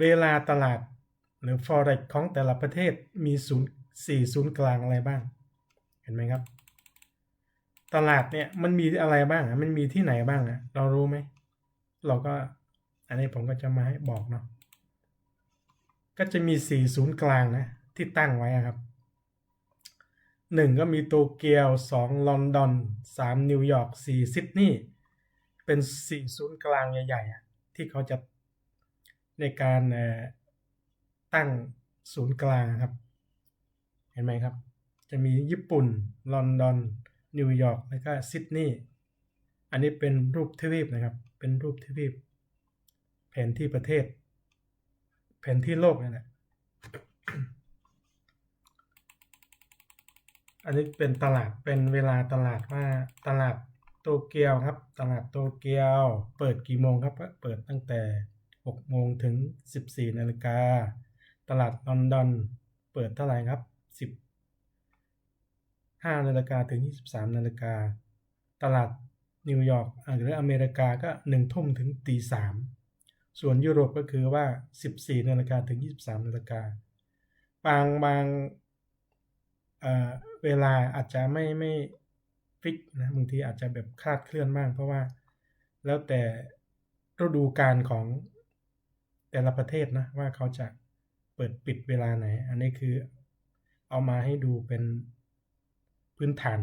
เวลาตลาดหรือ forex ของแต่ละประเทศมีศูนย์สี่ศูนย์กลางอะไรบ้าง เห็นไหมครับ ตลาดเนี่ยมันมีอะไรบ้างอะมันมีที่ไหนบ้างอะเรารู้ไหม เราก็อันนี้ผมก็จะมาให้บอกเนาะก็จะมีสี่ศูนย์กลางนะ ที่ตั้งไว้อะครับหนึ่งก็มีโตเกียวสองลอนดอนสามนิวยอร์กสี่ซิดนีย์เป็นสี่ศูนย์กลางใหญ่ๆอะที่เขาจะ ในการตั้งศูนย์กลางครับ เห็นไหมครับ จะมีญี่ปุ่น ลอนดอน นิวยอร์ก แล้วก็ซิดนีย์ อันนี้เป็นรูปทวีปนะครับ เป็นรูปทวีป แผนที่ประเทศ แผนที่โลกนี่แหละอันนี้เป็นตลาดเป็นเวลาตลาดว่าตลาดโตเกียวครับ ตลาดโตเกียว เปิดกี่โมงครับ เปิดตั้งแต่ 6 โมงถึง 14 นาฬิกา ตลาดลอนดอน เปิดเท่าไหร่ครับ 15 นาฬิกาถึง 23 นาฬิกา ตลาดนิวยอร์กหรืออเมริกาก็ 1 ทุ่มถึงตีสามส่วนยุโรปก็คือว่า 14 นาฬิกาถึง 23 นาฬิกา บางบางเเวลาอาจจะไม่ไม่ฟิกนะบางทีอาจจะแบบคลาดเคลื่อนบ้างเพราะว่าแล้วแต่ฤดูกาลของ แต่ละประเทศนะว่าเขาจะเปิดปิดเวลาไหน อันนี้คือเอามาให้ดูเป็นพื้นฐาน